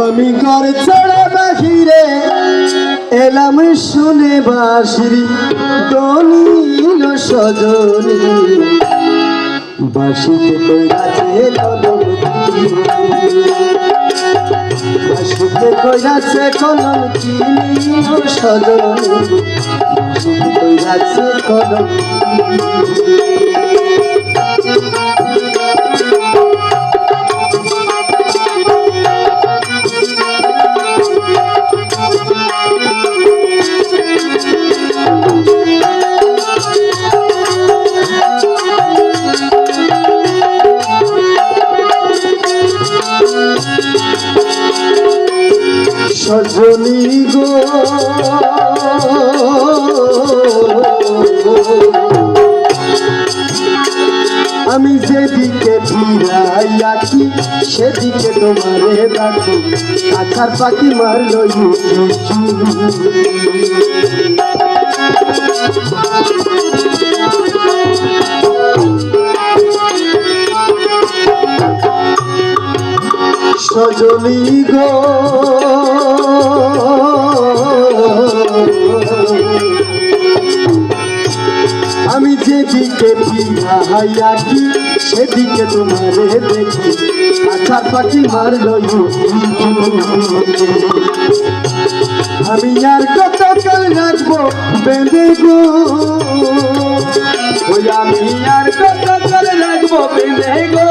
আমি ঘর ছাড়া বাহিরে এলাম শুনে বাসিরি দলিল সজনী। বাসিতে কইরাছে কলম বাসিতে কইরাছে কলম চিনি সজনী। বাসিতে কইরাছে কলম সজনী গো। আমি যেদিকে ফিরাইয়াছি সেদিকে তোমারে ডাকো আছার পাখি মারল সজনী গো। যেদিকে ফিরাইয়াছি সেদিকে তোমারে দেখি। আছার পাখি মারল আমি আর কত কাল রাখব বেঁধে গো? ওই আমি আর কত কাল রাখব বেঁধে গো?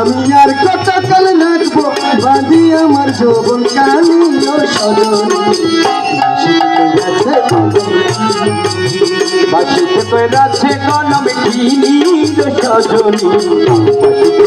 আমি আর কত কাল নাচবো বাঁধি আমার যৌবন কালিল সজন। পেরাছে কলম কিনি সজনী।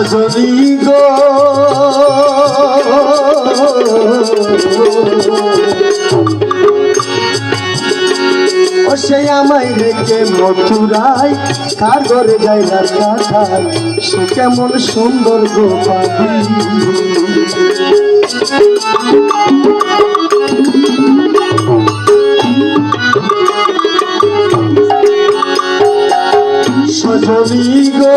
সজনী গো সে আমায় রেখে মথুরায় কার ঘরে যাই রাখায় সে কেমন সুন্দর সজনী গো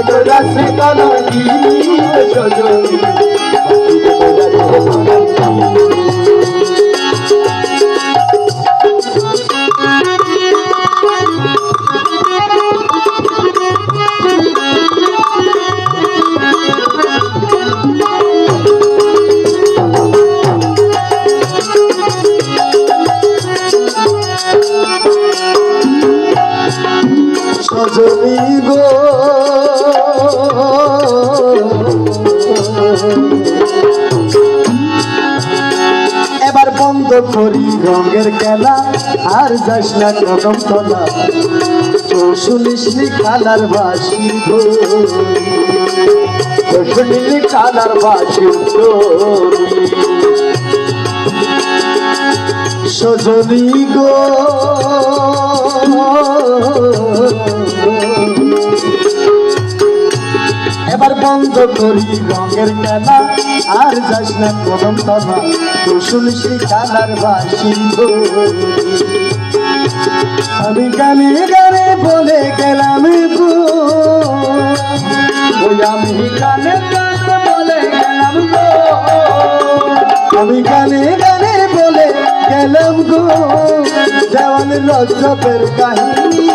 বাসিতে রাখে এবার বন্ধ করি রঙের খেলা, আর যাস না কদম তলা। শুনিস নি খালার বাসি শুনিস খালার বাসি সজনী গো বন্ধ করি রঙের খেলা। আর যাস না কদম তলা তো শুনিস খেলার বাসি আমি গানে গানে বলে গেলাম ওই আমি গানে বলে গেলাম আমি গানে গানে বলে গেলাম গো। জওয়ান রজবের কাহিনী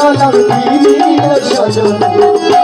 কলম দিলি সজন